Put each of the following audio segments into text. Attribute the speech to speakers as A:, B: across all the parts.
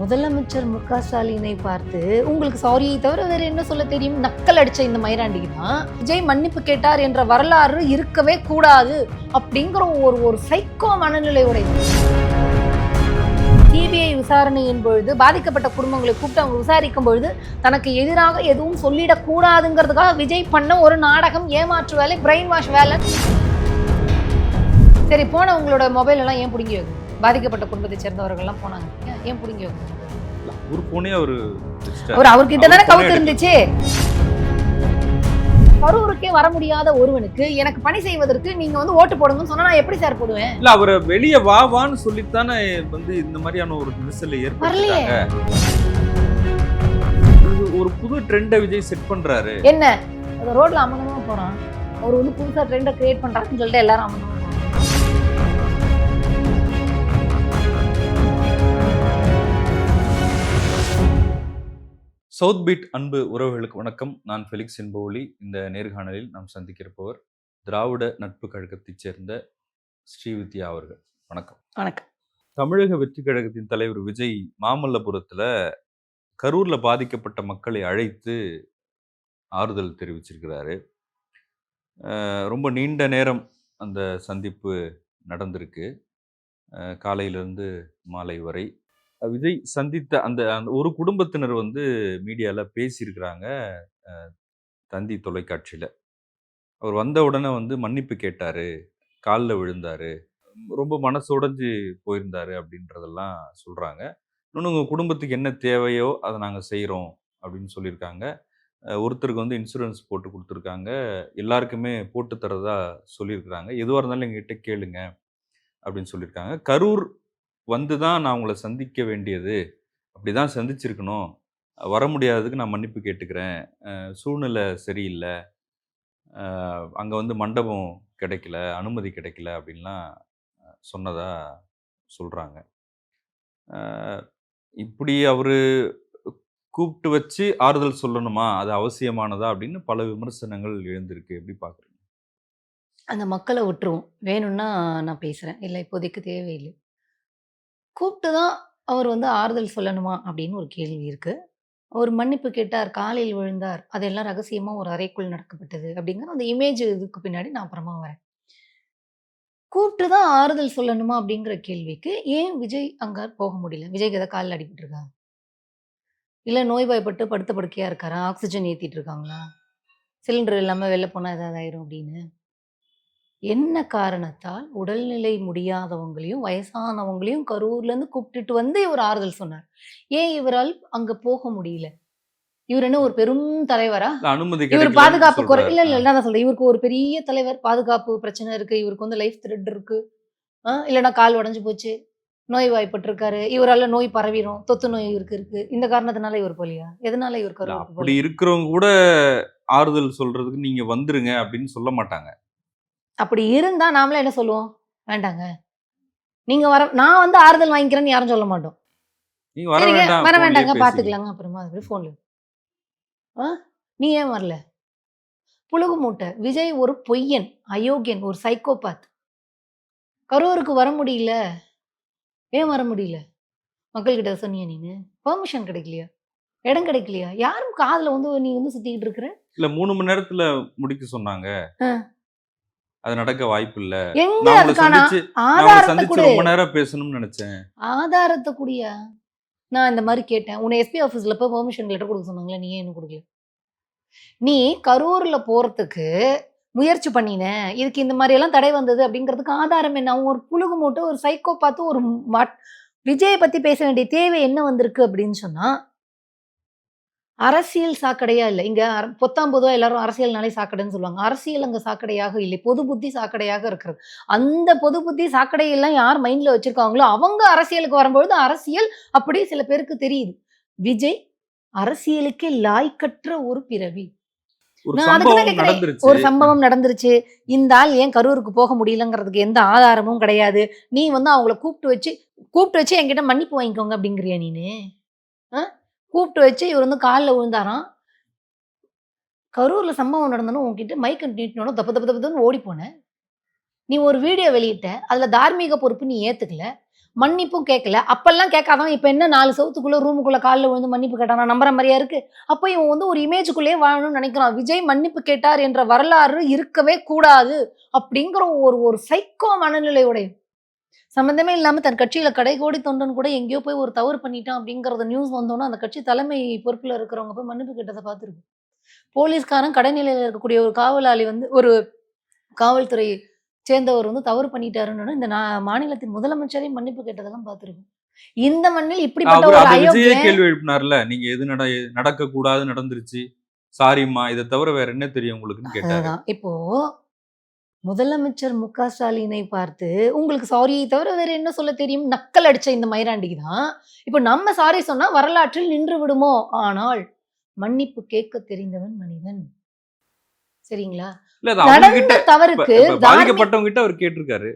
A: முதலமைச்சர் மு க ஸ்டாலினை பார்த்து உங்களுக்கு சாரியை தவிர வேற என்ன சொல்ல தெரியும்? நக்கல் அடிச்ச இந்த மயிராண்டிக்கு தான். விஜய் மன்னிப்பு கேட்டார் என்ற வரலாறு இருக்கவே கூடாது. அப்படிங்கிற ஒரு ஒரு சைக்கோ மனநிலையுடைய சிபிஐ விசாரணையின் பொழுது பாதிக்கப்பட்ட குடும்பங்களை கூப்பிட்டு அவங்க விசாரிக்கும் பொழுது தனக்கு எதிராக எதுவும் சொல்லிடக்கூடாதுங்கிறதுக்காக விஜய் பண்ண ஒரு நாடகம் ஏமாற்று வேலை பிரெயின் வாஷ் வேலை. சரி போன உங்களோட மொபைல் எல்லாம் ஏன் பிடுங்கி வைக்கணும் பாதிக்கப்பட்ட குடும்பத்தை சேர்ந்தவர்கள்லாம் போனாங்க. ஏன், ஏன் பிடுங்கி
B: ஒரு போனே அவரு வச்சுட்டாரு.
A: அவர் அவர்கிட்ட தானே கவுத்து இருந்துச்சு. கரூருக்கே வர முடியாத ஒருவனுக்கு எனக்கு பணி செய்வதற்கு நீங்க வந்து ஓட்டு போடுங்கன்னு சொன்னா நான் எப்படி சார் போடுவேன்?
B: இல்ல அவரை வெளிய வா வான்னு சொல்லித்தானே வந்து இந்த மாதிரியான ஒரு ஏற்படுத்திட்டாங்க இது ஒரு புது ட்ரெண்ட விஜய் செட் பண்றாரு.
A: என்ன? அது ரோட்ல அமனமா போறான். அவர் வந்து புதுசா ட்ரெண்டை கிரியேட் பண்றாருன்னு சொல்லிட்டு எல்லாரும் அமனமா
B: சவுத் பீட் அன்பு உறவுகளுக்கு வணக்கம். நான் ஃபெலிக்ஸ் என்போலி இந்த நேர்காணலில் நாம் சந்திக்க இருப்பவர் திராவிட நட்பு கழகத்தைச் சேர்ந்த ஸ்ரீவித்யா அவர்கள். வணக்கம்.
A: வணக்கம்.
B: தமிழக வெற்றி கழகத்தின் தலைவர் விஜய் மாமல்லபுரத்துல கரூர்ல பாதிக்கப்பட்ட மக்களை அழைத்து ஆறுதல் தெரிவிச்சிருக்கிறாரு. ரொம்ப நீண்ட நேரம் அந்த சந்திப்பு நடந்திருக்கு. காலையிலிருந்து மாலை வரை விஜய் சந்தித்த அந்த அந்த ஒரு குடும்பத்தினர் வந்து மீடியாவில் பேசியிருக்கிறாங்க தந்தி தொலைக்காட்சியில். அவர் வந்த உடனே வந்து மன்னிப்பு கேட்டார் காலில் விழுந்தார் ரொம்ப மனசு உடைஞ்சு போயிருந்தாரு அப்படின்றதெல்லாம் சொல்கிறாங்க இன்னொன்று உங்கள் குடும்பத்துக்கு என்ன தேவையோ அதை நாங்கள் செய்கிறோம் அப்படின்னு சொல்லியிருக்காங்க. ஒருத்தருக்கு வந்து இன்சூரன்ஸ் போட்டு கொடுத்துருக்காங்க எல்லாருக்குமே போட்டு தரதா சொல்லியிருக்கிறாங்க. எதுவாக இருந்தாலும் எங்ககிட்ட கேளுங்க அப்படின்னு சொல்லியிருக்காங்க. கரூர் வந்து தான் நான் உங்களை சந்திக்க வேண்டியது. அப்படி தான் சந்திச்சிருக்கணும். வர முடியாததுக்கு நான் மன்னிப்பு கேட்டுக்கிறேன். சூழ்நிலை சரியில்லை. அங்கே வந்து மண்டபம் கிடைக்கல அனுமதி கிடைக்கல அப்படின்லாம் சொன்னதாக சொல்கிறாங்க இப்படி அவர் கூப்பிட்டு வச்சு ஆறுதல் சொல்லணுமா? அது அவசியமானதா? அப்படின்னு பல விமர்சனங்கள் எழுந்திருக்கு. எப்படி பார்க்குறீங்க
A: அந்த மக்களை விட்டுருவோம். வேணும்னா நான் பேசுகிறேன் இல்லை இப்போதைக்கு தேவையில்லை. கூப்பிட்டு தான் அவர் வந்து ஆறுதல் சொல்லணுமா அப்படின்னு ஒரு கேள்வி இருக்குது அவர் மன்னிப்பு கேட்டார் காலையில் விழுந்தார் அதெல்லாம் ரகசியமாக ஒரு அறைக்குள் நடக்கப்பட்டது அப்படிங்கிற அந்த இமேஜ் இதுக்கு பின்னாடி நான் அப்புறமா வரேன். கூப்பிட்டு தான் ஆறுதல் சொல்லணுமா அப்படிங்கிற கேள்விக்கு ஏன் விஜய் அங்கே போக முடியல? விஜய்க்கு எதாவது காலில் அடிபட்டு இல்லை நோய்வாய்ப்பட்டு படுத்த படுக்கையாக இருக்காரா? ஆக்சிஜன் ஏற்றிட்டு இருக்காங்களா? சிலிண்டர் இல்லாமல் வெளில போனால் ஏதாவது ஆயிரும் அப்படின்னு. என்ன காரணத்தால் உடல்நிலை முடியாதவங்களையும் வயசானவங்களையும் கரூர்ல இருந்து கூப்பிட்டுட்டு வந்து இவர் ஆறுதல் சொன்னார். ஏன் இவரால் அங்க போக முடியல? இவர் என்ன ஒரு பெரும் தலைவரா?
B: அனுமதி
A: இவர் பாதுகாப்பு குறை. இல்ல இல்ல நான் சொல்றேன். இவருக்கு ஒரு பெரிய தலைவர் பாதுகாப்பு பிரச்சனை இருக்கு. இவருக்கு வந்து லைஃப் த்ரெட் இருக்கு. ஆ, இல்லைன்னா கால் உடைஞ்சு போச்சு. நோய் வாய்ப்பட்டிருக்காரு இவரால நோய் பரவிடும் தொத்து நோய் இருக்கு இருக்கு. இந்த காரணத்தினால இவர் போலியா எதனால இவர்
B: அப்படி? இருக்கிறவங்க கூட ஆறுதல் சொல்றதுக்கு நீங்க வந்துருங்க அப்படின்னு சொல்ல மாட்டாங்க.
A: அப்படி இருந்தா நாமளே என்ன சொல்லுவோம்? வேண்டாங்க. நீங்க வர நான் வந்து ஆறுதல் வாங்கிக்கிறேன்னு யாரும் சொல்ல மாட்டோம். சரிங்க வர வேண்டாங்க
B: பேசிக்கலாம்.
A: பாத்துக்கலாங்க அப்புறமா அது ஃபோன்ல ஆ? நீ ஏன் வரல? புழுகு மூட்டை விஜய் ஒரு பொய்யன் அயோக்கியன் ஒரு சைக்கோபாத் கரூருக்கு வர முடியல. ஏன் வர முடியல? மக்கள்கிட்ட சொன்னியா நீனு? பெர்மிஷன் கிடைக்கலையா? இடம் கிடைக்கலையா? யாரும் காதுல வந்து நீ வந்து சுத்திக்கிட்டு இருக்கிற?
B: இல்ல மூணு மணி நேரத்துல முடிக்க சொன்னாங்க. அது நடக்க வாய்ப்பு இல்ல
A: எங்க அதுக்கான ஆதாரத்தை கொடு.
B: ரொம்ப நேரம் பேசணும்னு நினைச்சேன்.
A: ஆதாரத்தை குடியா. நான் இந்த மாதிரி கேட்டேன். உன்னை எஸ்பி ஆஃபீஸில் போய் பெர்மிஷன் லெட்டர் கொடுக்க சொன்னாங்களே நீ ஏன் இன்னும் கொடுக்கல? நீ கரூர்ல போறதுக்கு முயற்சி பண்ணின. இதுக்கு இந்த மாதிரி எல்லாம் தடை வந்தது அப்படிங்கிறதுக்கு ஆதாரம் என்ன? அவன் ஒரு புழுகு மூட்டை ஒரு சைக்கோ பார்த்து ஒரு விஜயை பத்தி பேச வேண்டிய தேவை என்ன வந்திருக்கு அப்படின்னு சொன்னா அரசியல் சாக்கடையா இல்லை. இங்க பொத்தாம் பொதுவா எல்லாரும் அரசியல்னாலே சாக்கடைன்னு சொல்லுவாங்க. அரசியல் அங்க சாக்கடையாக இல்லை. பொது புத்தி சாக்கடையாக இருக்கிறது. அந்த பொது புத்தி சாக்கடையெல்லாம் யார் மைண்ட்ல வச்சிருக்காங்களோ அவங்க அரசியலுக்கு வரும்பொழுது அரசியல் அப்படி சில பேருக்கு தெரியுது. விஜய் அரசியலுக்கே லாய்க்கற்ற ஒரு பிறவி.
B: ஒரு சம்பவம். நடந்துருச்சு.
A: ஒரு சம்பவம் நடந்துருச்சு. இந்த ஆள் ஏன் கரூருக்கு போக முடியலங்கிறதுக்கு எந்த ஆதாரமும் கிடையாது. நீ வந்து அவங்கள கூப்பிட்டு வச்சு கூப்பிட்டு வச்சு என்கிட்ட மன்னிப்பு வாங்கிக்கோங்க அப்படிங்கிறியா நீனு? கூப்பிட்டு வச்சு இவர் வந்து காலில் விழுந்தாராம். கரூரில் சம்பவம் நடந்தனும் உன்கிட்ட மைக் நீட்டினோட தப்பு தப்பு தப்புன்னு ஓடி போனேன் நீ ஒரு வீடியோ வெளியிட்ட அதில் தார்மீக பொறுப்பு நீ ஏற்றுக்கல மன்னிப்பும் கேட்கல அப்பெல்லாம் கேட்காதான் இப்போ என்ன நாலு சவுத்துக்குள்ளே ரூமுக்குள்ளே காலில் விழுந்து மன்னிப்பு கேட்டானா? நம்புற மாதிரியா இருக்கு? அப்போ இவன் வந்து ஒரு இமேஜுக்குள்ளேயே வாழணும்னு நினைக்கிறான். விஜய் மன்னிப்பு கேட்டார் என்ற வரலாறு இருக்கவே கூடாது அப்படிங்கிற ஒரு ஒரு சைக்கோ மனநிலையுடைய சம்பந்தமே இல்லாம தன் கட்சியில கடைகோடி தொண்டன் கூட எங்கேயோ போய் ஒரு தவறு பண்ணிட்டான் அப்படிங்கறத நியூஸ் வந்தோன்னா அந்த கட்சி தலைமை பொறுப்புல இருக்கிறவங்க போய் மன்னிப்பு கேட்டதை பார்த்துருக்கு போலீஸ்காரன் கடைநிலையில இருக்கக்கூடிய ஒரு காவலாளி வந்து ஒரு காவல்துறை சேர்ந்தவர் வந்து தவறு பண்ணிட்டாருன்னு இந்த மாநிலத்தின் முதலமைச்சரே மன்னிப்பு கேட்டதெல்லாம் பார்த்துருக்கோம். இந்த மண்ணில் இப்படிப்பட்ட
B: அவர்
A: ஒரு
B: கேள்வி எழுப்பினார்ல நீங்க எது நட நடக்க கூடாது நடந்துருச்சு சாரிம்மா இதை தவிர வேற என்ன தெரியும்
A: அதுதான். இப்போ முதலமைச்சர் மு க ஸ்டாலினை பார்த்து உங்களுக்கு சாரியை தவிர வேற என்ன சொல்ல தெரியும்? நக்கல் அடிச்ச இந்த மயிராண்டிக்கு தான். இப்போ நம்ம சாரி சொன்னா வரலாற்றில் நின்று விடுமோ? ஆனால் மன்னிப்பு கேட்க தெரிந்தவன் மனிதன். சரிங்களா? நடந்த தவறுக்கு
B: பாதிக்கப்பட்டவங்க கிட்ட அவர் கேட்டிருக்காரு.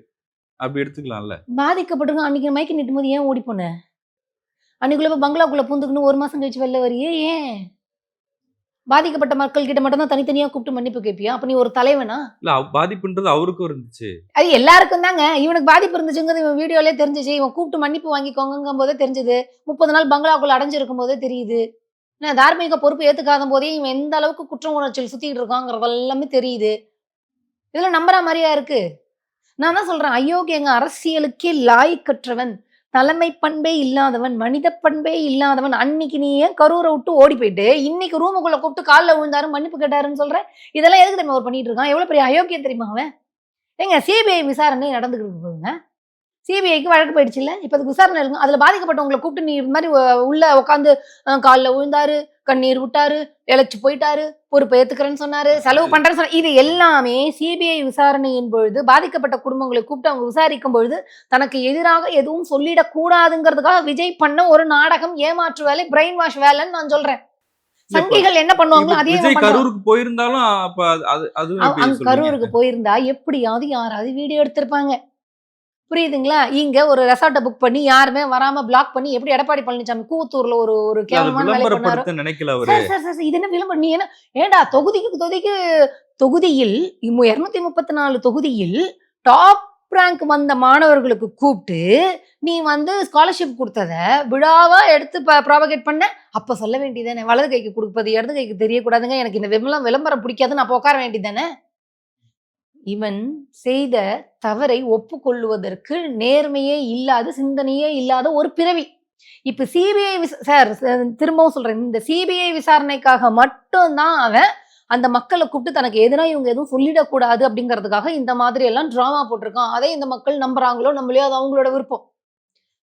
B: அப்படி எடுத்துக்கலாம்ல.
A: பாதிக்கப்பட்டிருக்கோம் அன்னைக்கு மைக்கு நிட்டும் போது ஏன் ஓடி போன? அன்னைக்குள்ள பங்களாக்குள்ள பூந்துக்குன்னு ஒரு மாசம் கழிச்சு வெளில வரியே ஏன்? பாதிக்கப்பட்ட மக்கள் கிட்ட மட்டும் தான் தனித்தனியா கூப்பிட்டு மன்னிப்பு கேட்பியா அப்ப நீ ஒரு தலைவனா?
B: இல்ல பாதிப்புன்றது அவருக்கும் இருந்துச்சு.
A: அது எல்லாருக்கும் தாங்க. இவனுக்கு பாதிப்பு இருந்துச்சுங்கிறது இவன் வீடியோலே தெரிஞ்சுச்சு. இவன் கூப்பிட்டு மன்னிப்பு வாங்கிக்கோங்கும் போதே தெரிஞ்சது. முப்பது நாள் பங்களாக்குள்ள அடைஞ்சிருக்கும் போதே தெரியுது. என்ன தார்மீக பொறுப்பு ஏத்துக்காத போதே இவன் எந்த அளவுக்கு குற்ற உணர்ச்சியில் சுத்திட்டு இருக்காங்கிறது எல்லாமே தெரியுது. இதுல நம்புற மாதிரியா இருக்கு? நான் தான் சொல்றேன் அயோக்கியங்க அரசியலுக்கே லாய்க்கற்றவன். தலைமை பண்பே இல்லாதவன் மனித பண்பே இல்லாதவன் அன்னைக்கு நீ ஏன் கரூரை விட்டு ஓடி போயிட்டு இன்னைக்கு ரூமுக்குள்ள கூப்பிட்டு காலில் விழுந்தாரு மன்னிப்பு கேட்டாருன்னு சொல்ற இதெல்லாம் எதுக்கு தெரியுமா? அவர் பண்ணிட்டு இருக்கான். எவ்வளவு பெரிய அயோக்கியம் தெரியுமா அவன்? ஏங்க சிபிஐ விசாரணை நடந்துக்கிட்டு போகுங்க சிபிஐக்கு வழக்கு போயிடுச்சு இல்ல இப்ப அதுக்கு விசாரணை இருக்கும் அதுல பாதிக்கப்பட்டவங்களை கூப்பிட்டு நீ இது மாதிரி உள்ள உட்காந்து காலில் விழுந்தாரு கண்ணீர் விட்டாரு இழைச்சு போயிட்டாரு பொறுப்பை ஏத்துக்கிறேன்னு சொன்னாரு செலவு பண்றேன்னு சொன்ன இது எல்லாமே சிபிஐ விசாரணையின் பொழுது பாதிக்கப்பட்ட குடும்பங்களை கூப்பிட்டு அவங்க விசாரிக்கும் பொழுது தனக்கு எதிராக எதுவும் சொல்லிடக் கூடாதுங்கிறதுக்காக விஜய் பண்ண ஒரு நாடகம் ஏமாற்று வேலை பிரெயின் வாஷ் வேலைன்னு நான் சொல்றேன் சங்கிகள் என்ன பண்ணுவாங்களோ அதே.
B: கரூருக்கு போயிருந்தாலும்?
A: கரூருக்கு போயிருந்தா எப்படியாவது யாராவது வீடியோ எடுத்திருப்பாங்க புரியுதுங்களா? இங்க ஒரு ரெசார்ட்டை புக் பண்ணி யாருமே வராம பிளாக் பண்ணி எப்படி எடப்பாடி பழனிசாமி கூத்தூர்ல ஒரு ஒரு கேவலமான
B: நினைக்கல
A: சார் சார் சார் இது என்ன விளம்பரம்? நீ என்ன ஏண்டா தொகுதிக்கு தொகுதிக்கு தொகுதியில் இருநூத்தி முப்பத்தி நாலு தொகுதியில் டாப் ரேங்க் வந்த மாணவர்களுக்கு கூப்பிட்டு நீ வந்து ஸ்காலர்ஷிப் கொடுத்தத விழாவா எடுத்து ப்ராபகேட் பண்ண? அப்ப சொல்ல வேண்டியதானே வலது கைக்கு கொடுப்பது இடது கைக்கு தெரியக்கூடாதுங்க. எனக்கு இந்த விமலம் விளம்பரம் பிடிக்காதுன்னு அப்போ உட்கார வேண்டியதானே இவன் செய்த தவறை ஒப்புக்கொள்வதற்கு நேர்மையே இல்லாத சிந்தனையே இல்லாத ஒரு பிறவி. இப்ப சிபிஐ சார் திரும்பவும் சொல்றேன். இந்த சிபிஐ விசாரணைக்காக மட்டும்தான் அவன் அந்த மக்களை கூப்பிட்டு தனக்கு எதிராக இவங்க எதுவும் சொல்லிடக்கூடாது அப்படிங்கிறதுக்காக இந்த மாதிரி எல்லாம் டிராமா போட்டிருக்கான். அதை இந்த மக்கள் நம்புறாங்களோ நம்மளையோ அது அவங்களோட விருப்பம்.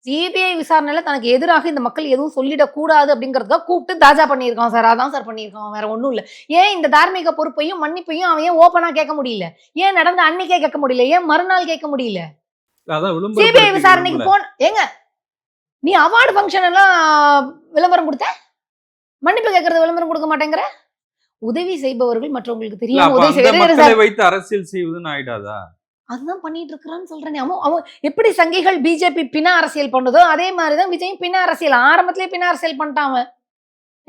A: சிபிஐ விசாரணையில தனக்கு எதிராக இந்த மக்கள் எதுவும் சொல்லிடக்கூடாது அப்படிங்கிறதுக்காக கூப்பிட்டு தாஜா பண்ணியிருக்கான் சார். அதான் சார் பண்ணியிருக்கான். வேற ஒன்றும் இல்லை. ஏன் இந்த தார்மீக பொறுப்பையும் மன்னிப்பையும் அவன் ஏன் ஓப்பனா கேட்க முடியல? ஏன் நடந்த அன்னைக்கே கேட்க முடியல? ஏன் மறுநாள் கேட்க முடியல? சிபிஐ. விசாரணைக்கு போன ஏங்க நீ அவார்டு ஃபங்க்ஷன் எல்லாம் விளம்பரம் கொடுத்த? மன்னிப்பு கேட்கறது விளம்பரம் கொடுக்க மாட்டேங்கிற? உதவி செய்பவர்கள் மற்றவங்களுக்கு தெரியாம உதவி
B: வைத்து அரசியல் செய்வதுன்னு ஆயிடாதா?
A: அதுதான் பண்ணிட்டு இருக்கிறான்னு சொல்றேன். அவன் அவன் எப்படி சங்கிகள் பிஜேபி பின அரசியல் பண்ணுதோ அதே மாதிரிதான் விஜயும் பின அரசியல். ஆரம்பத்திலே பின அரசியல் பண்ணிட்டான் அவன்.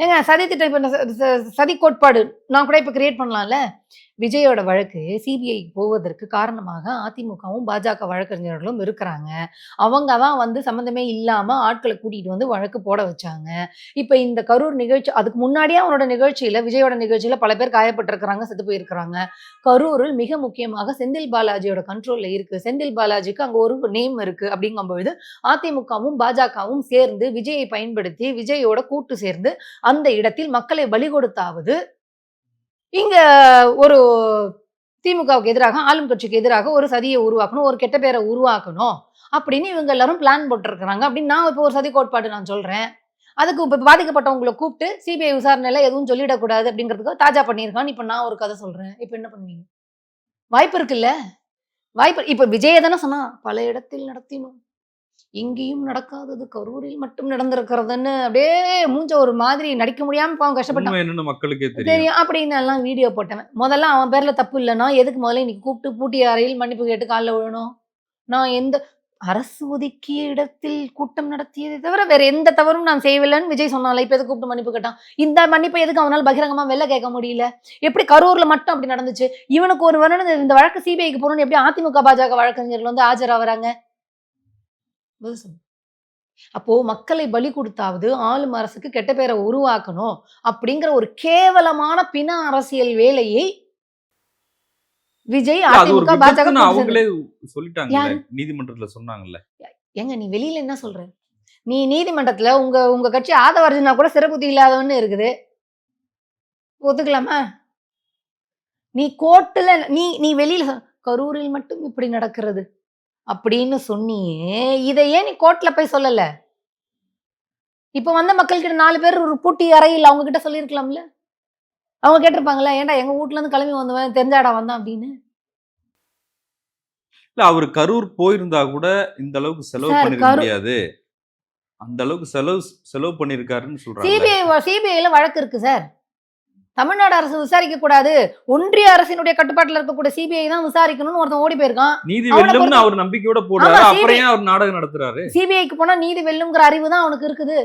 A: ஏங்க சதி திட்டம் ச- ச- சதி கோட்பாடு நான் கூட இப்ப கிரியேட் பண்ணலாம்ல? விஜயோட வழக்கு சிபிஐ போவதற்கு காரணமாக அதிமுகவும் பாஜக வழக்கறிஞர்களும் இருக்கிறாங்க. அவங்க தான் வந்து சம்மந்தமே இல்லாமல் ஆட்களை கூட்டிகிட்டு வந்து வழக்கு போட வச்சாங்க. இப்போ இந்த கரூர் நிகழ்ச்சி அதுக்கு முன்னாடியே அவனோட நிகழ்ச்சியில் விஜயோட நிகழ்ச்சியில் பல பேர் காயப்பட்டிருக்கிறாங்க செத்து போயிருக்கிறாங்க. கரூரில் மிக முக்கியமாக செந்தில் பாலாஜியோட கண்ட்ரோலில் இருக்குது செந்தில் பாலாஜிக்கு அங்கே ஒரு நேம் இருக்குது அப்படிங்கும்பொழுது அதிமுகவும் பாஜகவும் சேர்ந்து விஜயை பயன்படுத்தி விஜயோட கூட்டு சேர்ந்து அந்த இடத்தில் மக்களை பலி கொடுத்தாவது இங்க ஒரு திமுகவுக்கு எதிராக ஆளும் கட்சிக்கு எதிராக ஒரு சதியை உருவாக்கணும் ஒரு கெட்ட பேரை உருவாக்கணும் அப்படின்னு இவங்க எல்லாரும் பிளான் போட்டிருக்கிறாங்க. அப்படின்னு நான் இப்போ ஒரு சதி கோட்பாடு நான் சொல்றேன். அதுக்கு இப்போ பாதிக்கப்பட்டவங்களை கூப்பிட்டு சிபிஐ விசாரணையில எதுவும் சொல்லிடக்கூடாது அப்படிங்கிறதுக்கு தாஜா பண்ணியிருக்கான்னு இப்போ நான் ஒரு கதை சொல்றேன். இப்போ என்ன பண்ணுவீங்க? வாய்ப்பு இருக்குல்ல? வாய்ப்பு இப்போ விஜய தானே சொன்னா பல இடத்தில் நடத்தினோம். இங்கேயும் நடக்காதது கரூரில் மட்டும் நடந்திருக்கிறதுன்னு அப்படியே மூஞ்ச ஒரு மாதிரி நடிக்க முடியாம பாவம் கஷ்டப்பட்டான்.
B: மக்களுக்கே தெரியும்.
A: அப்படின்னு எல்லாம் வீடியோ போட்டவன். முதல்ல அவன் பேர்ல தப்பு இல்லைன்னா எதுக்கு முதல்ல இன்னைக்கு கூப்பிட்டு பூட்டிய அறையில் மன்னிப்பு கேட்டு காலைல விழணும்? நான் எந்த அரசு ஒதுக்கிய இடத்தில் கூட்டம் நடத்தியதை தவிர வேற எந்த தவறும் நான் செய்யவில்லைன்னு விஜய் சொன்னால இப்ப எதுக்கு கூப்பிட்டு மன்னிப்பு கேட்டான்? இந்த மன்னிப்பை எதுக்கு அவனால் பகிரங்கமா வெளில கேட்க முடியல? எப்படி கரூர்ல மட்டும் அப்படி நடந்துச்சு? இவனுக்கு ஒரு வருடம் இந்த வழக்கு சிபிஐக்கு போகணும்னு எப்படி அதிமுக பாஜக வழக்கறிஞர்கள் வந்து ஆஜராகிறாங்க பதில் சொல்லு. அப்போ மக்களை பலி கொடுத்தாவது ஆளும் அரசுக்கு கெட்ட பேரை உருவாக்கணும் அப்படிங்கிற ஒரு கேவலமான பிண அரசியல் வேலையை விஜய் அதிமுக பாஜக
B: அவங்களே? நீதிமன்றத்துல சொன்னாங்கல்ல.
A: ஏங்க நீ வெளியில என்ன சொல்ற? நீ நீதிமன்றத்துல உங்க உங்க கட்சி ஆதவர்ஜனா கூட சிறப்புத்தி இல்லாதவன்னு இருக்குது. ஒத்துக்கலாமா? நீ கோர்ட்டுல நீ நீ வெளியில கரூரில் மட்டும் இப்படி நடக்கிறது. அப்படின்னு சொன்னியே இதை ஏன் நீ கோர்ட்ல போய் சொல்லல? இப்ப வந்த மக்கள்கிட்ட நாலு பேர் ஒரு பூட்டி அறையில் அவங்க கிட்ட சொல்லியிருக்கலாம்ல? அவங்க கேட்டிருப்பாங்கல்ல ஏன்டா எங்க வீட்ல இருந்து கிளம்பி வந்தவன்? தெரிஞ்சாடா வந்தான்? அப்படின்னு.
B: இல்ல அவர் கரூர் போயிருந்தா கூட இந்த அளவுக்கு செலவு பண்ணிருக்க முடியாது. அந்த அளவுக்கு செலவு செலவு பண்ணிருக்காருன்னு சொல்றாங்க
A: சிபிஐ சிபிஐல வழக்கு இருக்கு சார். தமிழ்நாடு அரசு விசாரிக்க கூடாது ஒன்றிய அரசினுடைய கட்டுப்பாட்டுல இருக்கக்கூடிய சிபிஐ தான் விசாரிக்கணும்னு ஒருத்தன் ஓடி போயிருக்கான்.
B: நீதி வெல்லும்னு அவர் நம்பிக்கையோட போடுறாரு அப்புறம் அவர் நாடகம் நடத்துறாரு?
A: சிபிஐக்கு போனா நீதி வெல்லுங்கிற அறிவு தான் அவனுக்கு இருக்குது.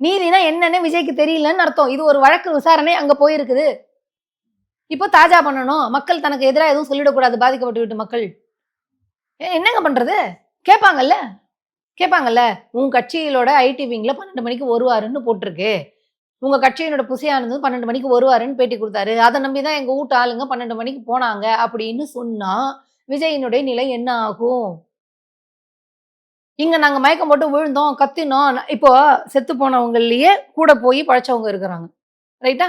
A: நீதினா என்னன்னு விஜய்க்கு தெரியலன்னு அர்த்தம். இது ஒரு வழக்கு விசாரணை அங்க போயிருக்குது. இப்போ தாஜா பண்ணணும். மக்கள் தனக்கு எதிராக எதுவும் சொல்லிடக்கூடாது. பாதிக்கப்பட்டு விட்டு மக்கள். ஏ, என்னங்க பண்றது? கேட்பாங்கல்ல கேட்பாங்கல்ல உன் கட்சியிலோட ஐடி விங்ல பன்னெண்டு மணிக்கு வருவாருன்னு போட்டிருக்கு. உங்கள் கட்சியினோட புசியானது பன்னெண்டு மணிக்கு வருவாருன்னு பேட்டி கொடுத்தாரு. அதை நம்பி தான் எங்கள் வீட்டு ஆளுங்க பன்னெண்டு மணிக்கு போனாங்க அப்படின்னு சொன்னால் விஜயினுடைய நிலை என்ன ஆகும்? இங்கே நாங்கள் மயக்கம் போட்டு விழுந்தோம் கத்தினோம். இப்போ செத்து போனவங்களையே கூட போய் பழைச்சவங்க இருக்கிறாங்க. ரைட்டா?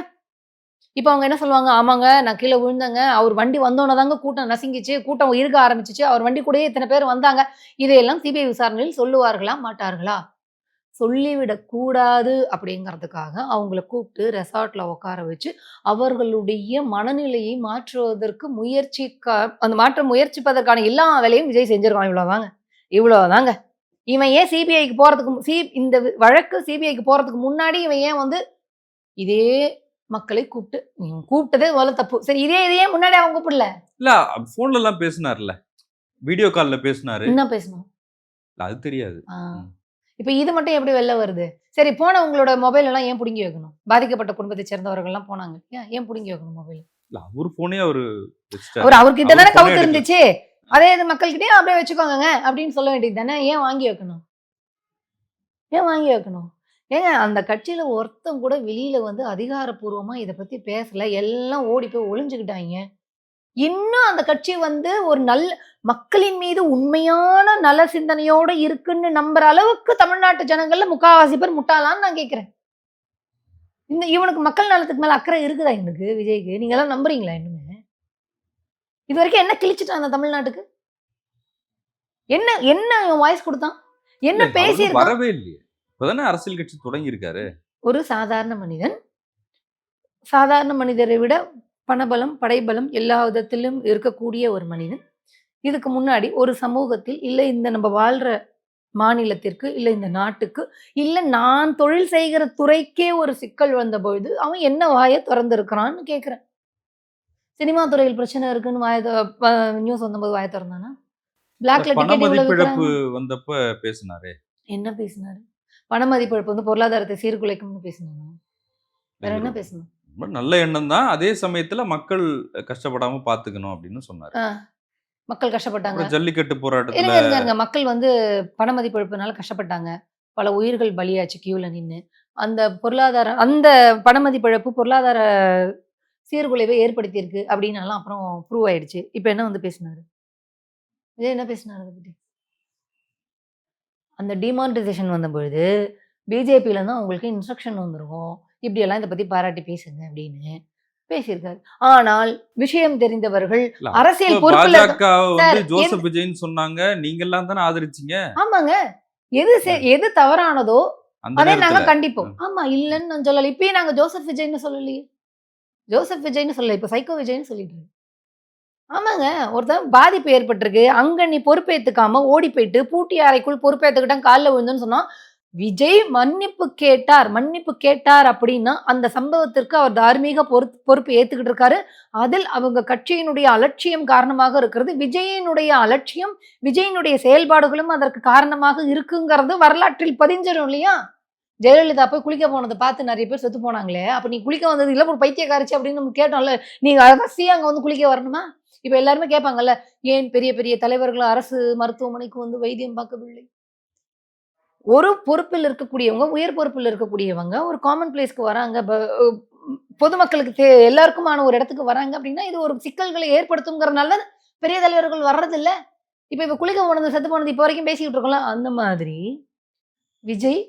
A: இப்போ அவங்க என்ன சொல்லுவாங்க? ஆமாங்க நான் கீழே விழுந்தேங்க. அவர் வண்டி வந்தோன்னே தாங்க கூட்டம் நசுங்கிச்சு. கூட்டம் இருக்க ஆரம்பிச்சிச்சு. அவர் வண்டி கூடயே இத்தனை பேர் வந்தாங்க. இதையெல்லாம் சிபிஐ விசாரணையில் சொல்லுவார்களா மாட்டார்களா? சொல்லிவிடக் கூடாது அப்படிங்கிறதுக்காக அவங்கள கூப்பிட்டு ரெசார்ட்ல உட்கார வச்சு அவர்களுடைய மனநிலையை மாற்றுவதற்கு முயற்சி அந்த மாற்ற முயற்சிப்பதற்கான எல்லா வேலையும் விஜய் செஞ்சிருக்கான். இவ்வளவுதாங்க. இவ்வளவுதாங்க. இவன் ஏன் சிபிஐக்கு போறதுக்கு சி இந்த வழக்கு சிபிஐக்கு போறதுக்கு முன்னாடி இவன் ஏன் வந்து இதே மக்களை கூப்பிட்டு கூப்பிட்டதே முதல்ல தப்பு. சரி இதே இதையே முன்னாடி அவன் கூப்பிடல.
B: இல்ல போன்ல எல்லாம் பேசினார்ல. வீடியோ கால்ல பேசினாரு.
A: என்ன பேசணும்
B: அது தெரியாது.
A: இப்ப இது மட்டும் எப்படி வெளில வருது? சரி போனவங்களோட மொபைல் எல்லாம் ஏன் புடுங்கி வைக்கணும்? பாதிக்கப்பட்ட குடும்பத்தை சேர்ந்தவர்கள் எல்லாம் போனாங்க. ஏன் ஏன் புடுங்கி வைக்கணும் மொபைல்
B: அவர் போனே அவரு.
A: அவர் அவர்கிட்ட தானே கவுத்து. இருந்துச்சு. அதே இது மக்கள்கிட்டயே அப்படியே வச்சுக்கோங்க அப்படின்னு சொல்ல வேண்டியது தானே? ஏன் வாங்கி வைக்கணும்? ஏன் வாங்கி வைக்கணும்? ஏங்க அந்த கட்சியில ஒருத்தன் கூட வெளியில வந்து அதிகாரப்பூர்வமா இதை பத்தி பேசல. எல்லாம் ஓடி போய் ஒளிஞ்சுக்கிட்டாங்க. இன்னும் அந்த கட்சி வந்து ஒரு நல்ல மக்களின் மீது உண்மையான நல சிந்தனையோட இருக்குன்னு நம்புற அளவுக்கு தமிழ்நாட்டு ஜனங்கள்ல முக்காவாசி பேர் முட்டாளான்னு நான் கேக்குறேன். இந்த இவனுக்கு மக்கள் நலத்துக்கு மேல அக்கறை இருக்குதா இவனுக்கு விஜய்க்கு? நீங்க எல்லாம் நம்புறீங்களா இன்னுமே? இது வரைக்கும் என்ன கிழிச்சிட்டான் அந்த தமிழ்நாட்டுக்கு? என்ன என்ன வாய்ஸ் கொடுத்தான்? என்ன பேசியிருக்கான்?
B: வரவே இல்லையே. இப்பதானே அரசியல் கட்சி தொடங்கி இருக்காரு
A: ஒரு சாதாரண மனிதன் சாதாரண மனிதரை விட பணபலம் படைபலம் எல்லா விதத்திலும் இருக்கக்கூடிய ஒரு மனிதன். இதுக்கு முன்னாடி ஒரு சமூகத்தில் இல்லை இந்த நம்ம வாழ்ற மாநிலத்திற்கு இல்லை இந்த நாட்டுக்கு இல்லை நான் தொழில் செய்கிற துறைக்கே ஒரு சிக்கல் வந்த பொழுது அவன் என்ன வாயை திறந்திருக்கிறான்னு கேட்குறேன் சினிமா துறையில் பிரச்சனை இருக்குன்னு வாய நியூஸ் வந்தபோது வாயை திறந்தானா? பிளாக்ல
B: பண
A: டிக்கெட் இவ்வளவு
B: மதிப்பிழப்பு
A: விற்கிறாங்க.
B: வந்தப்ப பேசினாரு.
A: என்ன பேசினாரு? பண மதிப்பிழப்பு வந்து பொருளாதாரத்தை சீர்குலைக்கும்னு பேசினாங்க வேற என்ன பேசணும்
B: நல்ல எண்ணம் தான். அதே சமயத்துல மக்கள் கஷ்டப்படாம பாத்துக்கணும் அப்படின்னு சொன்னாரு.
A: மக்கள் கஷ்டப்பட்டாங்க.
B: ஜல்லிக்கட்டு போராட்டத்துல
A: மக்கள் வந்து பண மதிப்பிழப்புனால கஷ்டப்பட்டாங்க. பல உயிர்கள் பலியாச்சு கியூல நின்று அந்த பொருளாதார அந்த பண மதிப்பிழப்பு பொருளாதார சீர்குலைவை ஏற்படுத்தியிருக்கு அப்படின்னாலாம் அப்புறம் ப்ரூவ் ஆயிடுச்சு. இப்போ என்ன வந்து பேசினாரு? விஜய் என்ன பேசினாரு அதை பத்தி? அந்த டிமானிட்டைசேஷன் வந்த பொழுது பிஜேபியில இருந்து அவங்களுக்கு இன்ஸ்ட்ரக்ஷன் வந்திருக்கும். இப்படியெல்லாம் இதை பத்தி பாராட்டி பேசுங்க அப்படின்னு பேசியிருக்காரு. ஆனால் விஷயம் தெரிந்தவர்கள் அரசியல் பொறுப்புல
B: சொன்னாங்க நீங்க எல்லாம் தானே ஆதரிச்சீங்க?
A: ஆமாங்க. எது எது தவறானதோ அதை நாங்க கண்டிப்போம். ஆமா இல்லைன்னு நான் சொல்லல. இப்பயே நாங்க ஜோசப் விஜய்னு சொல்லலையே. ஜோசப் விஜய்னு சொல்லல. இப்ப சைக்கோ விஜய்னு சொல்லிட்டு. ஆமாங்க. ஒருத்தன் பாதிப்பு ஏற்பட்டிருக்கு. அங்க நீ பொறுப்பேத்துக்காம ஓடி போயிட்டு பூட்டி அறைக்குள் பொறுப்பேத்துக்கிட்டான் காலில் விழுந்துன்னு சொன்னா விஜய் மன்னிப்பு கேட்டார். மன்னிப்பு கேட்டார் அப்படின்னா அந்த சம்பவத்திற்கு அவர் தார்மீக பொறுப்பு பொறுப்பு ஏத்துக்கிட்டு இருக்காரு. அதில் அவங்க கட்சியினுடைய அலட்சியம் காரணமாக இருக்கிறது. விஜயினுடைய அலட்சியம் விஜயினுடைய செயல்பாடுகளும் அதற்கு காரணமாக இருக்குங்கிறது வரலாற்றில் பதிஞ்சிடும் இல்லையா? ஜெயலலிதா போய் குளிக்க போனதை பார்த்து நிறைய பேர் செத்து போனாங்களே. அப்ப நீ குளிக்க வந்தது இல்ல ஒரு பைத்தியக்காரிச்சு அப்படின்னு நம்ம கேட்டோம்ல. நீங்க அவசியம் அங்க வந்து குளிக்க வரணுமா? இப்ப எல்லாருமே கேட்பாங்கல்ல ஏன் பெரிய பெரிய தலைவர்கள் அரசு மருத்துவமனைக்கு வந்து வைத்தியம் பார்க்கவில்லை? ஒரு பொறுப்பில் இருக்கக்கூடியவங்க உயர் பொறுப்பில் இருக்கக்கூடியவங்க ஒரு காமன் பிளேஸ்க்கு வராங்க ப- பொதுமக்களுக்கு எல்லாருக்குமான ஒரு இடத்துக்கு வராங்க அப்படின்னா இது ஒரு சிக்கல்களை ஏற்படுத்துங்கிறதுனால பெரிய தலைவர்கள் வர்றது இப்போ இப்போ குளிக்க போனது செத்து போனது இப்போ வரைக்கும் பேசிக்கிட்டு இருக்கோம்ல அந்த மாதிரி விஜய்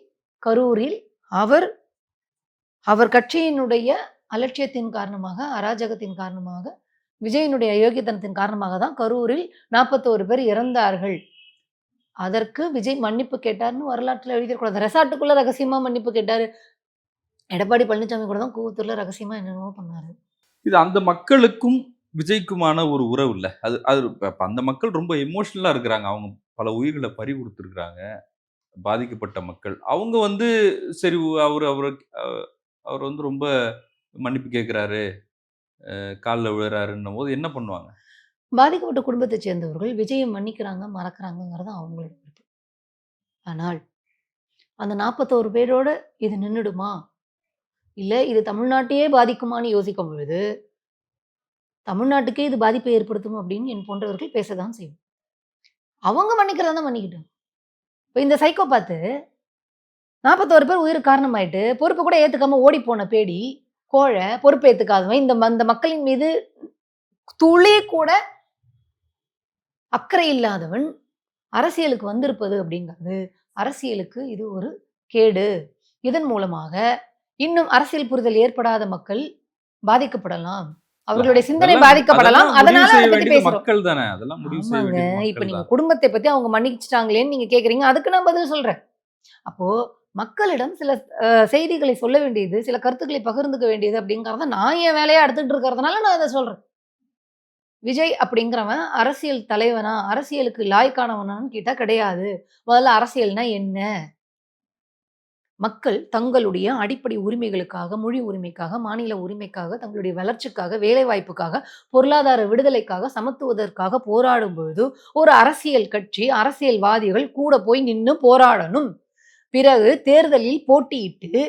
A: கரூரில் அவர் அவர் கட்சியினுடைய அலட்சியத்தின் காரணமாக அராஜகத்தின் காரணமாக விஜயனுடைய அயோக்கியத்தனத்தின் காரணமாக தான் கரூரில் நாற்பத்தோரு பேர் இறந்தார்கள். அதற்கு விஜய் மன்னிப்பு கேட்டார்னு வரலாற்றில் எழுதியிருக்கூடாது ரெசார்ட்டுக்குள்ள ரகசியமா மன்னிப்பு கேட்டாரு. எடப்பாடி பழனிசாமி கூட தான் கூவத்தூர்ல ரகசியமா என்னென்னவோ பண்ணாரு.
B: இது அந்த மக்களுக்கும் விஜய்க்குமான ஒரு உறவு இல்லை. அது அது அந்த மக்கள் ரொம்ப எமோஷனலா இருக்கிறாங்க. அவங்க பல உயிர்களை பறி கொடுத்துருக்குறாங்க. பாதிக்கப்பட்ட மக்கள். அவங்க வந்து சரி அவர் அவர் அவர் வந்து ரொம்ப மன்னிப்பு கேட்குறாரு. காலில் விழுறாருன்னும் போது என்ன பண்ணுவாங்க?
A: பாதிக்கப்பட்ட குடும்பத்தை சேர்ந்தவர்கள் விஜயை மன்னிக்கிறாங்க மறக்கிறாங்கங்கிறது அவங்களோட பொறுப்பு. ஆனால் அந்த நாற்பத்தோரு பேரோட இது நின்றுடுமா இல்லை இது தமிழ்நாட்டையே பாதிக்குமான்னு யோசிக்கும் பொழுது தமிழ்நாட்டுக்கே இது பாதிப்பை ஏற்படுத்தும் அப்படின்னு என் போன்றவர்கள் பேசதான் செய்யும். அவங்க மன்னிக்கிறதா தான் மன்னிக்கிட்டோம். இப்போ இந்த சைக்கோ பார்த்து நாற்பத்தோரு பேர் உயிருக்கு காரணமாயிட்டு பொறுப்பு கூட ஏற்றுக்காம ஓடி போன பேடி கோழை பொறுப்பேற்றுக்காதவன் இந்த ம- இந்த மக்களின் மீது துளி கூட அக்கறை இல்லாதவன் அரசியலுக்கு வந்திருப்பது அப்படிங்கிறது. அரசியலுக்கு இது ஒரு கேடு. இதன் மூலமாக இன்னும் அரசியல் புரிதல் ஏற்படாத மக்கள் பாதிக்கப்படலாம். அவர்களுடைய சிந்தனை பாதிக்கப்படலாம். அதனால அதை பத்தி பேசுறோம். இப்ப நீங்க குடும்பத்தை பத்தி அவங்க மன்னிச்சிட்டாங்களேன்னு நீங்க கேக்குறீங்க. அதுக்கு நான் பதில் சொல்றேன். அப்போ மக்களிடம் சில செய்திகளை சொல்ல வேண்டியது சில கருத்துக்களை பகிர்ந்துக்க வேண்டியது அப்படிங்கறத நான் என் வேலையா எடுத்துட்டு இருக்கிறதுனால நான் அதை சொல்றேன். விஜய் அப்படிங்கிறவன் அரசியல் தலைவனா? அரசியலுக்கு லாய்க்கானவனான்னு கேட்டால் கிடையாது. முதல்ல அரசியல்னா என்ன? மக்கள் தங்களுடைய அடிப்படை உரிமைகளுக்காக மொழி உரிமைக்காக மாநில உரிமைக்காக தங்களுடைய வளர்ச்சிக்காக வேலைவாய்ப்புக்காக பொருளாதார விடுதலைக்காக சமத்துவதற்காக போராடும் பொழுது ஒரு அரசியல் கட்சி அரசியல்வாதிகள் கூட போய் நின்று போராடணும். பிறகு தேர்தலில் போட்டியிட்டு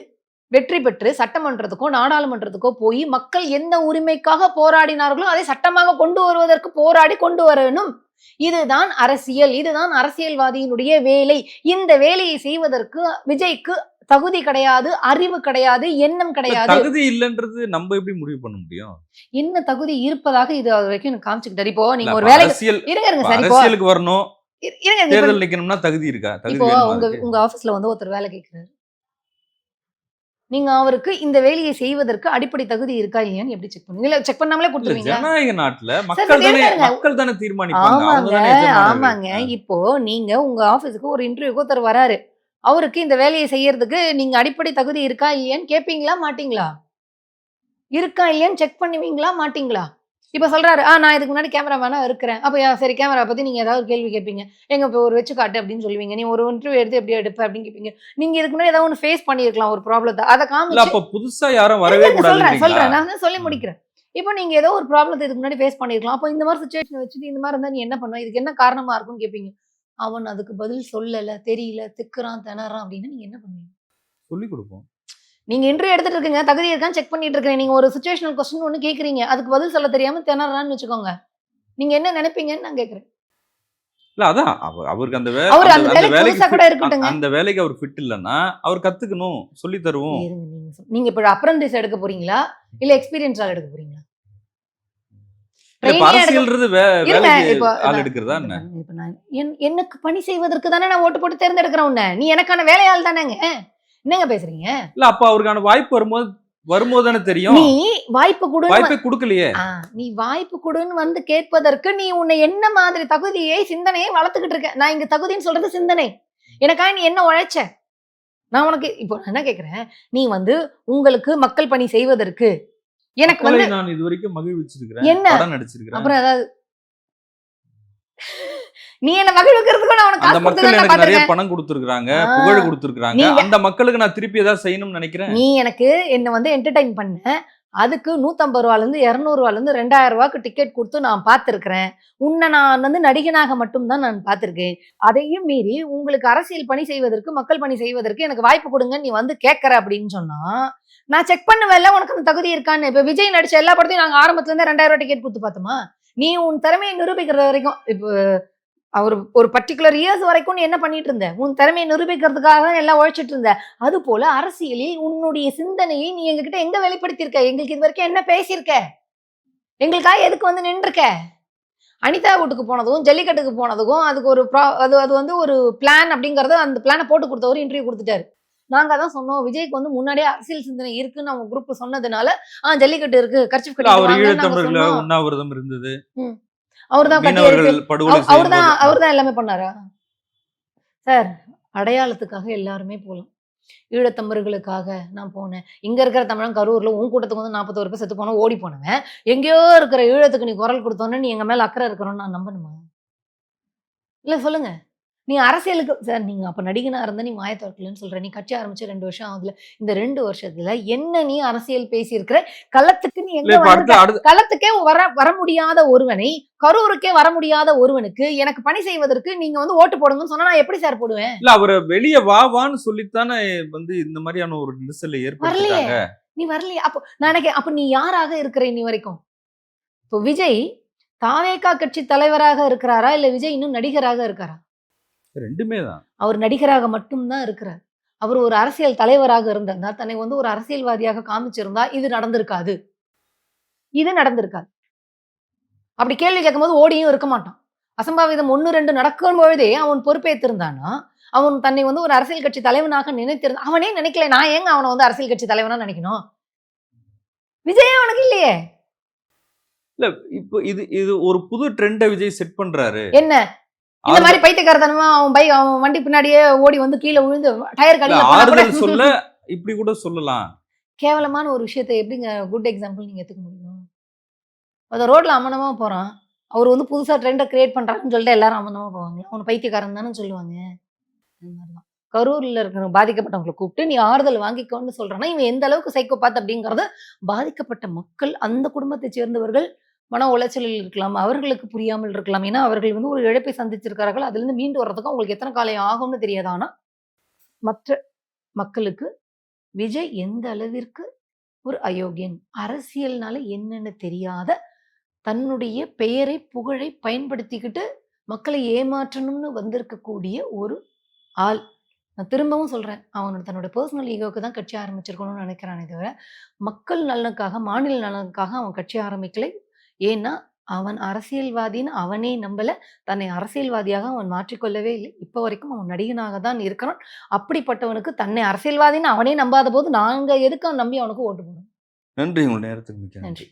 A: வெற்றி பெற்று சட்டமன்றத்துக்கோ நாடாளுமன்றத்துக்கோ போய் மக்கள் எந்த உரிமைக்காக போராடினார்களோ அதை சட்டமாக கொண்டு வருவதற்கு போராடி கொண்டு வரணும் இதுதான் அரசியல். இதுதான் அரசியல்வாதியினுடைய வேலை. இந்த வேலையை செய்வதற்கு விஜய்க்கு தகுதி கிடையாது அறிவு கிடையாது எண்ணம் கிடையாது.
B: தகுதி இல்லைன்றது நம்ம எப்படி முடிவு பண்ண முடியும்?
A: என்ன தகுதி இருப்பதாக இது அது வரைக்கும் எனக்கு காமிச்சுக்கிட்டாரு. இப்போ நீங்க ஒரு வேலை இருங்க இருங்க சார்.
B: அரசியலுக்கு வரணும்.
A: இரு- இருங்க
B: தேர்தல் நிக்கணும்னா தகுதி இருக்கா?
A: இப்போ உங்க? உங்க ஆபீஸ்ல வந்து ஒருத்தர் வேலை கேட்கிறாரு நீங்க அவருக்கு இந்த வேலையை செய்வதற்கு அடிப்படை தகுதி இருக்கா இல்லையான்னு எப்படி செக் பண்ணுவீங்க? இல்ல செக் பண்ணாமலே
B: இல்ல
A: கொடுத்துருவீங்களா?
B: ஜனநாயக நாட்டுல மக்கள் தானே. மக்கள் தானே தீர்மானிப்பாங்க.
A: ஆமாங்க. ஆமாங்க. இப்போ நீங்க உங்க ஆபீஸுக்கு ஒரு இன்டர்வியூக்கு ஒருத்தர் வராரு. அவருக்கு இந்த வேலையை செய்யறதுக்கு நீங்க அடிப்படை தகுதி இருக்கா இல்லையான்னு கேட்பீங்களா மாட்டீங்களா? இருக்கா இல்லையான்னு செக் பண்ணுவீங்களா மாட்டீங்களா? இப்ப சொல்றாரு ஆ நான் இதுக்கு முன்னாடி கேமராமேனா இருக்கிறேன். அப்ப சரி கேமரா பத்தி நீங்க ஏதாவது ஒரு கேள்வி கேட்பீங்க. எங்க இப்போ ஒரு வச்சு காட்டு அப்படின்னு சொல்லுவீங்க. நீ ஒரு இன்டர்வியூ எடுத்து எப்படி எடுப்ப? அப்படின்னு கேட்பீங்க. நீங்க இதுக்கு முன்னாடி ஏதாவது ஒன்று ஃபேஸ் பண்ணியிருக்கலாம் ஒரு ப்ராப்ளத்தை அதை காமிச்சு
B: அப்ப புதுசா யாரும் வரவே
A: சொல்றேன்
B: கூடாது
A: நான் சொல்லி முடிக்கிறேன். இப்போ நீங்க ஏதோ ஒரு ப்ராப்ளத்தை இதுக்கு முன்னாடி ஃபேஸ் பண்ணிருக்கலாம் அப்போ இந்த மாதிரி சுச்சுவேஷன் வச்சுட்டு இந்த மாதிரி இருந்தா நீ என்ன பண்ணுவ? இதுக்கு என்ன காரணமா இருக்கும்னு கேட்பீங்க. அவன் அதுக்கு பதில் சொல்லல தெரியல திக்குறான் திணறான் அப்படின்னு நீங்க என்ன பண்ணுவீங்க?
B: சொல்லி கொடுப்போம்.
A: நீங்க இன்டர்வியூ எடுத்துட்டு இருக்கீங்க தகுதி இருக்கான்னு செக் பண்ணிட்டு இருக்கீங்க. நீங்க ஒரு சுச்சுவேஷனல் கொஸ்டின் ஒன்று கேக்குறீங்க. அதுக்கு பதில் சொல்ல தெரியாம திணறான்னு வச்சுக்கோங்க. நீங்க என்ன நினைப்பீங்கன்னு நான் கேக்குறேன்.
B: இல்ல அதான். அவ- அவருக்கு அந்த வே-
A: அவர்
B: அந்த-
A: வேலைக்கு
B: அவர் ஃபிட் இல்லைன்னா அவர் கத்துக்கணும். சொல்லி தருவோம்.
A: நீங்க இப்போ அப்ரண்டிஸ் எடுக்க போறீங்களா? இல்ல எக்ஸ்பீரியன்ஸ் ஆள் எடுக்க போறீங்களா எனக்கு பணி செய்வதற்கு தானே நான் ஓட்டு போட்டு தேர்ந்தெடுக்கிறேன் உன்னை. நீ எனக்கான வேலையாள் தானேங்க. என்னங்க பேசுறீங்க?
B: இல்ல அப்ப அவருக்கான வாய்ப்பு வரும்போது வரும்போது தானே தெரியும்.
A: நீ வாய்ப்பு கொடு
B: வாய்ப்பே கொடுக்கலையே.
A: நீ வாய்ப்பு கொடுன்னு வந்து கேட்பதற்கு நீ உன்னை என்ன மாதிரி தகுதியை சிந்தனையை வளர்த்துக்கிட்டு இருக்க. நான் இங்க தகுதின்னு சொல்றது சிந்தனை. எனக்காக நீ என்ன உழைச்ச? நான் உனக்கு இப்போ என்ன கேக்குறேன்? நீ வந்து உங்களுக்கு மக்கள் பணி செய்வதற்கு எனக்கு வந்து
B: நான் இது வரைக்கும் மகிழ்விச்சிருக்கிறேன்
A: என்ன? அப்புறம் ஏதாவது நீ என்ன மகிழ்வுக்கிறதுக்கு நான் உனக்கு
B: அந்த மக்கள் எனக்கு நிறைய பணம் கொடுத்துருக்காங்க. புகழ் கொடுத்துருக்காங்க அந்த மக்களுக்கு நான் திருப்பி ஏதாவது செய்யணும்னு நினைக்கிறேன்?
A: நீ எனக்கு என்ன வந்து என்டர்டைன் பண்ண. அதுக்கு நூத்தம்பது ரூபால இருந்து இருநூறு ரூபால இருந்து ரெண்டாயிரம் ரூபாய்க்கு டிக்கெட் கொடுத்து நான் பார்த்திருக்கிறேன் உன்னை நான் வந்து நடிகனாக மட்டும்தான் நான் பார்த்திருக்கேன் அதையும் மீறி உங்களுக்கு அரசியல் பணி செய்வதற்கு மக்கள் பணி செய்வதற்கு எனக்கு வாய்ப்பு கொடுங்கன்னு நீ வந்து கேட்கற அப்படின்னு சொன்னா நான் செக் பண்ணுவேன்ல உனக்கு அந்த தகுதி இருக்கான்னு. இப்ப விஜய் நடிச்ச எல்லா படத்தையும் நாங்க ஆரம்பத்துல இருந்தே ரெண்டாயிரம் ரூபாய் டிக்கெட் கொடுத்து பார்த்தோமா? நீ உன் திறமையை நிரூபிக்கிறது வரைக்கும் இப்போ அவர் ஒரு பர்டிகுலர் இயர்ஸ் வரைக்கும் நீ என்ன பண்ணிட்டு இருந்த? உன் திறமையை நிரூபிக்கிறதுக்காக தான் எல்லாம் உழைச்சிட்டு இருந்த. அது போல அரசியலில் உன்னுடைய சிந்தனையை நீ எங்ககிட்ட எங்க வெளிப்படுத்தியிருக்க? எங்களுக்கு இது வரைக்கும் என்ன பேசியிருக்க? எங்களுக்காக எதுக்கு வந்து நின்றுருக்க? அனிதா வீட்டுக்கு போனதும் ஜல்லிக்கட்டுக்கு போனதுக்கும் அதுக்கு ஒரு ப்ரா அது அது வந்து ஒரு பிளான் அப்படிங்கறத அந்த பிளானை போட்டு கொடுத்தவர் இன்டர்வியூ கொடுத்துட்டாரு. நாங்க அதான் சொன்னோம் விஜய்க்கு வந்து முன்னாடியே அரசியல் சிந்தனை இருக்குன்னு அவங்க குரூப் சொன்னதுனால ஆ ஜல்லிக்கட்டு இருக்கு
B: இல்ல, அவர்
A: கட்டி
B: ஈழத்தமிழர்கள உண்ணாவிரதம் இருந்தது.
A: அவர் தான் அவர் தான் அவர் தான் எல்லாமே பண்ணாரா? சார் அடையாளத்துக்காக எல்லாருமே போகலாம் ஈழத்தமிழர்களுக்காக நான் போனேன். இங்க இருக்கிற தமிழன் கரூர்ல உன் கூட்டத்துக்கு வந்து நாற்பத்தோரு பேர் செத்து போன ஓடி போனவன். எங்கேயோ இருக்கிற ஈழத்துக்கு நீ குரல் கொடுத்தோன்னு நீ எங்க மேல அக்கறை இருக்கிறோன்னு நான் நம்பணுமா? இல்ல சொல்லுங்க. நீ அரசியலுக்கு சார் நீங்க அப்ப நடிகனா இருந்தா நீ வாய திறக்கலன்னு சொல்ற. நீ கட்சி ஆரம்பிச்சு ரெண்டு வருஷம் ஆகுதுல. இந்த ரெண்டு வருஷத்துல என்ன நீ அரசியல் பேசி இருக்கிற களத்துக்கு நீ எங்க களத்துக்கே வர வர முடியாத ஒருவனை கரூருக்கே வர முடியாத ஒருவனுக்கு எனக்கு பணி செய்வதற்கு நீங்க வந்து ஓட்டு போடுங்கன்னு சொன்னா நான் எப்படி சார் போடுவேன்?
B: இல்ல அவரை வெளிய வா வான்னு சொல்லித்தானே வந்து இந்த மாதிரியான ஒரு நெரிசலை ஏற்படுத்திட்டாங்க.
A: நீ வரலையே. அப்போ நான் நினைக்கிறேன் அப்ப நீ யாராக இருக்கிற நீ வரைக்கும்? இப்போ விஜய் தாவேகா கட்சி தலைவராக இருக்கிறாரா? இல்ல விஜய் இன்னும் நடிகராக இருக்காரா?
B: ரெண்டுமே தான்.
A: அவர் நடிகராக மட்டும்தான் இருக்கிறார். அவர் ஒரு அரசியல் தலைவராக இருந்திருந்தா தன்னை வந்து ஒரு அரசியல்வாதியாக காமிச்சிருந்தா இது நடந்திருக்காது. இது நடந்திருக்காது. அப்படி கேள்வி கேட்கும்போது ஓடியும் இருக்க மாட்டான். அசம்பாவிதம் ஒன்று ரெண்டு நடக்கும் பொழுதே அவன் பொறுப்பேற்றிருந்தானா அவன் தன்னை வந்து ஒரு அரசியல் கட்சி தலைவனாக நினைத்திருந்தான் அவனே நினைக்கல நான் ஏங்க அவனை வந்து அரசியல் கட்சி தலைவனா நினைக்கணும்? விஜய் அவனுக்கு இல்லையே.
B: இல்ல இப்போ இது இது ஒரு புது ட்ரெண்ட விஜய் செட் பண்றாரு.
A: என்ன? இந்த மாதிரி பைத்தியக்காரத்தனமா அவன் பைக் அவன் வண்டி பின்னாடியே ஓடி வந்து கீழே விழுந்து டயர் கடி
B: ஆறுதல் சொல்ல இப்படி கூட சொல்லலாம்.
A: கேவலமான ஒரு விஷயத்தை எப்படிங்க குட் எக்ஸாம்பிள் நீங்க எடுத்துக்க முடியும்? அந்த ரோட்ல அமனமா போறான். அவர் வந்து புதுசா ட்ரெண்டை கிரியேட் பண்றாருன்னு சொல்லிட்டு எல்லாரும் அமனமா போவாங்க. அவனை பைத்தியக்காரன் தானே சொல்லுவாங்க. கரூர்ல இருக்கிற பாதிக்கப்பட்டவங்களை கூப்பிட்டு நீ ஆறுதல் வாங்கிக்கோன்னு சொல்றான்னா இவன் எந்த அளவுக்கு சைக்கோபாத் அப்படிங்கறத பாதிக்கப்பட்ட மக்கள் அந்த குடும்பத்தை சேர்ந்தவர்கள் மன உளைச்சலில் இருக்கலாம் அவர்களுக்கு புரியாமல் இருக்கலாம். ஏன்னா அவர்கள் வந்து ஒரு இழப்பை சந்திச்சிருக்கிறார்கள். அதுலேருந்து மீண்டு வர்றதுக்கு அவங்களுக்கு எத்தனை காலம் ஆகும்னு தெரியாதானா மற்ற மக்களுக்கு விஜய் எந்த அளவிற்கு ஒரு அயோக்கியன்? அரசியல்னால என்னன்னு தெரியாத தன்னுடைய பெயரை புகழை பயன்படுத்திக்கிட்டு மக்களை ஏமாற்றணும்னு வந்திருக்கக்கூடிய ஒரு ஆள். நான் திரும்பவும் சொல்றேன். அவனோட தன்னோட பர்சனல் ஈகோக்கு தான் கட்சி ஆரம்பிச்சிருக்கணும்னு நினைக்கிறானே தவிர மக்கள் நலனுக்காக மாநில நலனுக்காக அவன் கட்சி ஆரம்பிக்கலை. ஏன்னா அவன் அரசியல்வாதின்னு அவனே நம்பல. தன்னை அரசியல்வாதியாக அவன் மாற்றிக்கொள்ளவே இல்லை. இப்போ வரைக்கும் அவன் நடிகனாக தான் இருக்கிறான். அப்படிப்பட்டவனுக்கு தன்னை அரசியல்வாதின்னு அவனே நம்பாத போது நாங்க எதுக்கு நம்பி அவனுக்கு ஓட்டு போடணும்?
B: நன்றி. உங்கள் நேரத்துக்கு
A: நன்றி.